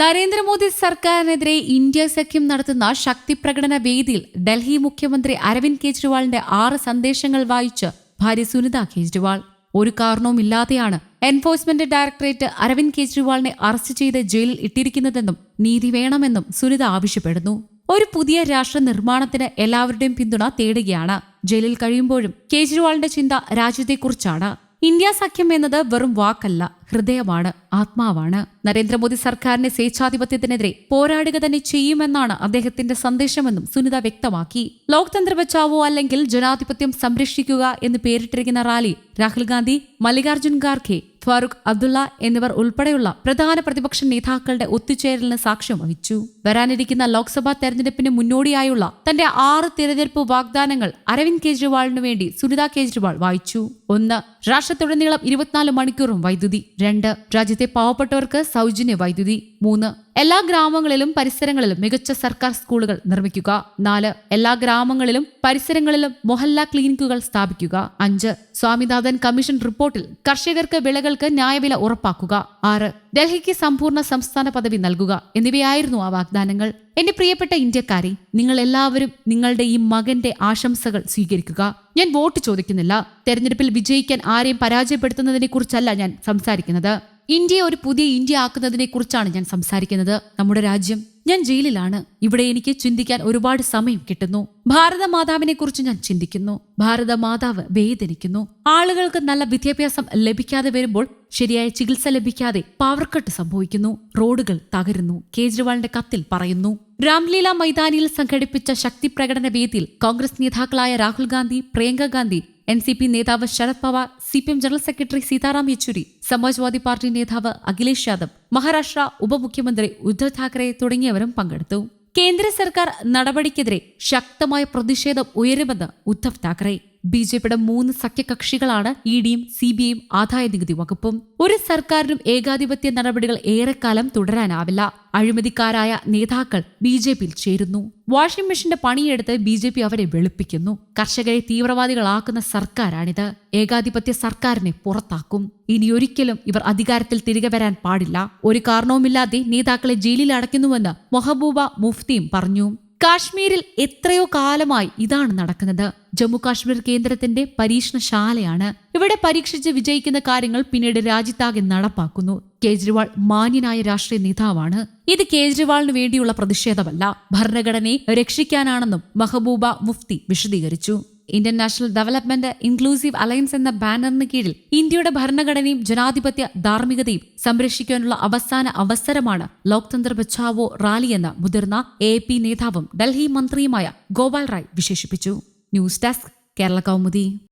നരേന്ദ്രമോദി സർക്കാരിനെതിരെ ഇന്ത്യ സഖ്യം നടത്തുന്ന ശക്തിപ്രകടന വേദിയിൽ ഡൽഹി മുഖ്യമന്ത്രി അരവിന്ദ് കെജ്രിവാളിന്റെ ആറ് സന്ദേശങ്ങൾ വായിച്ച് ഭാര്യ സുനിത കേജ്രിവാൾ. ഒരു കാരണവുമില്ലാതെയാണ് എൻഫോഴ്സ്മെന്റ് ഡയറക്ടറേറ്റ് അരവിന്ദ് കെജ്രിവാളിനെ അറസ്റ്റ് ചെയ്ത് ജയിലിൽ ഇട്ടിരിക്കുന്നതെന്നും നീതി വേണമെന്നും സുനിത ആവശ്യപ്പെടുന്നു. ഒരു പുതിയ രാഷ്ട്ര നിർമ്മാണത്തിന് എല്ലാവരുടെയും പിന്തുണ തേടുകയാണ്. ജയിലിൽ കഴിയുമ്പോഴും കേജ്രിവാളിന്റെ ചിന്ത രാജ്യത്തെക്കുറിച്ചാണ്. ഇന്ത്യ സഖ്യം എന്നത് വെറും വാക്കല്ല ഹൃദയമാണ് ആത്മാവാണ്. നരേന്ദ്രമോദി സർക്കാരിന്റെ സ്വേച്ഛാധിപത്യത്തിനെതിരെ പോരാടുക തന്നെ ചെയ്യുമെന്നാണ് അദ്ദേഹത്തിന്റെ സന്ദേശമെന്നും സുനിത വ്യക്തമാക്കി. ലോക്തന്ത്ര ബച്ചാവോ അല്ലെങ്കിൽ ജനാധിപത്യം സംരക്ഷിക്കുക എന്ന് പേരിട്ടിരിക്കുന്ന റാലി രാഹുൽ ഗാന്ധി മല്ലികാർജുൻ ഖാർഖെ ഫാറൂഖ് അബ്ദുള്ള എന്നിവർ ഉൾപ്പെടെയുള്ള പ്രധാന പ്രതിപക്ഷ നേതാക്കളുടെ ഒത്തുചേരലിന് സാക്ഷ്യം വഹിച്ചു. വരാനിരിക്കുന്ന ലോക്സഭാ തെരഞ്ഞെടുപ്പിന് മുന്നോടിയായുള്ള തന്റെ ആറ് തിരഞ്ഞെടുപ്പ് വാഗ്ദാനങ്ങൾ അരവിന്ദ് കെജ്രിവാളിനു വേണ്ടി സുനിത കെജ്രിവാൾ വായിച്ചു. ഒന്ന് രാഷ്ട്രത്തുടനീളം ഇരുപത്തിനാല് മണിക്കൂറും വൈദ്യുതി. രണ്ട് രാജ്യത്തെ പാവപ്പെട്ടവർക്ക് സൗജന്യ വൈദ്യുതി. മൂന്ന് എല്ലാ ഗ്രാമങ്ങളിലും പരിസരങ്ങളിലും മികച്ച സർക്കാർ സ്കൂളുകൾ നിർമ്മിക്കുക. നാല് എല്ലാ ഗ്രാമങ്ങളിലും പരിസരങ്ങളിലും മൊഹല്ല ക്ലിനിക്കുകൾ സ്ഥാപിക്കുക. അഞ്ച് സ്വാമിനാഥൻ കമ്മീഷൻ റിപ്പോർട്ടിൽ കർഷകർക്ക് വിളകൾക്ക് ന്യായവില ഉറപ്പാക്കുക. ആറ് ഡൽഹിക്ക് സമ്പൂർണ സംസ്ഥാന പദവി നൽകുക എന്നിവയായിരുന്നു ആ വാഗ്ദാനങ്ങൾ. എന്റെ പ്രിയപ്പെട്ട ഇന്ത്യക്കാരെ നിങ്ങൾ എല്ലാവരും നിങ്ങളുടെ ഈ മകന്റെ ആശംസകൾ സ്വീകരിക്കുക. ഞാൻ വോട്ട് ചോദിക്കുന്നില്ല. തെരഞ്ഞെടുപ്പിൽ വിജയിക്കാൻ ആരെയും പരാജയപ്പെടുത്തുന്നതിനെ കുറിച്ചല്ല ഞാൻ സംസാരിക്കുന്നത്. ഇന്ത്യയെ ഒരു പുതിയ ഇന്ത്യ ആക്കുന്നതിനെ കുറിച്ചാണ് ഞാൻ സംസാരിക്കുന്നത്. നമ്മുടെ രാജ്യം ഞാൻ ജയിലിലാണ്. ഇവിടെ എനിക്ക് ചിന്തിക്കാൻ ഒരുപാട് സമയം കിട്ടുന്നു. ഭാരതമാതാവിനെ കുറിച്ച് ഞാൻ ചിന്തിക്കുന്നു. ഭാരതമാതാവ് വേദനിക്കുന്നു. ആളുകൾക്ക് നല്ല വിദ്യാഭ്യാസം ലഭിക്കാതെ വരുമ്പോൾ ശരിയായ ചികിത്സ ലഭിക്കാതെ പവർക്കട്ട് സംഭവിക്കുന്നു. റോഡുകൾ തകരുന്നു. കേജ്രിവാളിന്റെ കത്തിൽ പറയുന്നു രാംലീല മൈതാനിയിൽ സംഘടിപ്പിച്ച ശക്തി പ്രകടന വേദിയിൽ കോൺഗ്രസ് നേതാക്കളായ Rahul Gandhi Priyanka Gandhi N C P നേതാവ് Sharad Pawar C P M general secretary Sitaram Yechury Samajwadi Party നേതാവ് അഖിലേഷ് യാദവ് മഹാരാഷ്ട്ര ഉപമുഖ്യമന്ത്രി ഉദ്ധവ് താക്കറെ തുടങ്ങിയവരും പങ്കെടുത്തു. കേന്ദ്ര സർക്കാർ നടപടിക്കെതിരെ ശക്തമായ പ്രതിഷേധം ഉയരുമെന്ന് ഉദ്ധവ് താക്കറെ ബി ജെ പിയുടെ മൂന്ന് സഖ്യകക്ഷികളാണ് ഇ ഡിയും സി ബി ഐയും ആദായ നികുതി വകുപ്പും. ഒരു സർക്കാരിനും ഏകാധിപത്യ നടപടികൾ ഏറെക്കാലം തുടരാനാവില്ല. അഴിമതിക്കാരായ നേതാക്കൾ ബി ജെ പിയിൽ ചേരുന്നു. വാഷിംഗ് മെഷീന്റെ പണിയെടുത്ത് ബി ജെ പി അവരെ വെളുപ്പിക്കുന്നു. കർഷകരെ തീവ്രവാദികളാക്കുന്ന സർക്കാരാണിത്. ഏകാധിപത്യ സർക്കാരിനെ പുറത്താക്കും. ഇനി ഒരിക്കലും ഇവർ അധികാരത്തിൽ തിരികെ വരാൻ പാടില്ല. ഒരു കാരണവുമില്ലാതെ നേതാക്കളെ ജയിലിൽ അടയ്ക്കുന്നുവെന്ന് മൊഹബൂബ മുഫ്തിയും പറഞ്ഞു. കാശ്മീരിൽ എത്രയോ കാലമായി ഇതാണ് നടക്കുന്നത്. ജമ്മു കാശ്മീർ കേന്ദ്രത്തിന്റെ പരീക്ഷണശാലയാണ്. ഇവിടെ പരീക്ഷിച്ച് വിജയിക്കുന്ന കാര്യങ്ങൾ പിന്നീട് രാജ്യത്താകെ നടപ്പാക്കുന്നു. കേജ്രിവാൾ മാന്യനായ രാഷ്ട്രീയ നേതാവാണ്. ഇത് കേജ്രിവാളിന് വേണ്ടിയുള്ള പ്രതിഷേധമല്ല. ഭരണഘടനയെ രക്ഷിക്കാനാണെന്നും മഹബൂബ മുഫ്തി വിശദീകരിച്ചു. Indian National Development Inclusive Alliance എന്ന ബാനറിന് കീഴിൽ ഇന്ത്യയുടെ ഭരണഘടനയും ജനാധിപത്യ ധാർമ്മികതയും സംരക്ഷിക്കാനുള്ള അവസാന അവസരമാണ് ലോക്തന്ത്ര ബച്ചാവോ റാലിയെന്ന് മുതിർന്ന എ പി നേതാവും ഡൽഹി മന്ത്രിയുമായ ഗോപാൽ റായ് വിശേഷിപ്പിച്ചു. News desk Kerala Kaumudi.